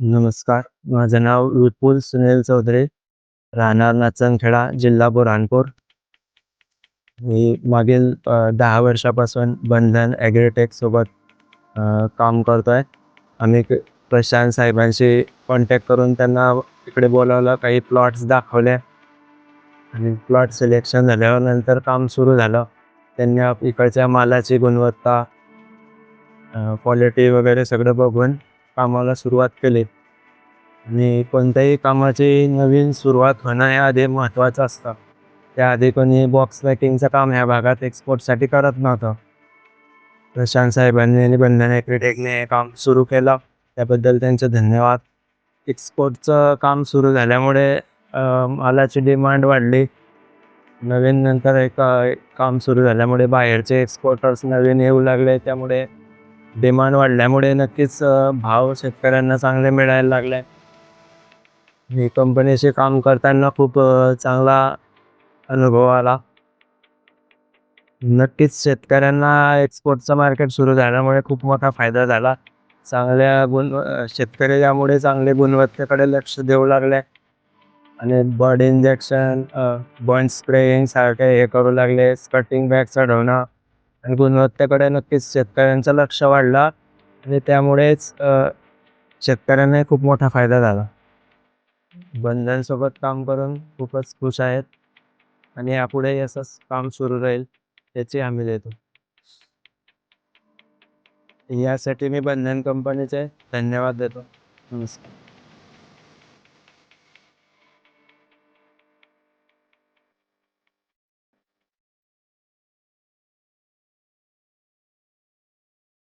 नमस्कार माझं नाव विपुल सुनील चौधरी राहणार नाचनखेडा जिल्हा बुरहानपूर. मी मागील दहा वर्षापासून बंधन ॲग्रीटेक सोबत काम करतो आहे आम्ही प्रशांत साहेबांशी कॉन्टॅक्ट करून त्यांना इकडे बोलावलं काही प्लॉट्स दाखवले. आणि प्लॉट सिलेक्शन झाल्यावर नंतर काम सुरू झालं. त्यांनी इकडच्या मालाची गुणवत्ता क्वालिटी वगैरे सगळं बघून कामाला सुरुवात केली. आणि कोणत्याही कामाची नवीन सुरुवात होणं हे आधी महत्त्वाचं असतं. त्याआधी कोणी बॉक्स पॅकिंगचं काम ह्या भागात एक्सपोर्टसाठी करत नव्हतं. प्रशांत साहेबांनी आणि बंधन क्रिटेकने हे काम सुरू केलं. त्याबद्दल त्यांचे धन्यवाद. एक्सपोर्टचं काम सुरू झाल्यामुळे मालाची डिमांड वाढली. नवीन नंतर एक काम सुरू झाल्यामुळे बाहेरचे एक्सपोर्टर्स नवीन येऊ लागले. त्यामुळे डिमांड वाढल्यामुळे नक्कीच भाव शेतकऱ्यांना चांगले मिळायला लागले. मी कंपनीशी काम करताना खूप चांगला अनुभव आला. नक्कीच शेतकऱ्यांना एक्सपोर्टचं मार्केट सुरू झाल्यामुळे खूप मोठा फायदा झाला. चांगल्या गुण शेतकरी यामुळे चांगले गुणवत्तेकडे लक्ष देऊ लागले. आणि बर्ड इंजेक्शन बर्ड स्प्रेइंग सारखे हे करू लागले. कटिंग बॅग चढवणं गुणवत्तेकडे नक्कीच शेतकऱ्यांचं लक्ष वाढलं आणि त्यामुळेच शेतकऱ्यांना खूप मोठा फायदा झाला. बंधनसोबत काम करून खूपच खुश आहेत आणि यापुढे असंच काम सुरू राहील याची हमी देतो. यासाठी मी बंधन कंपनीचे धन्यवाद देतो. नमस्कार.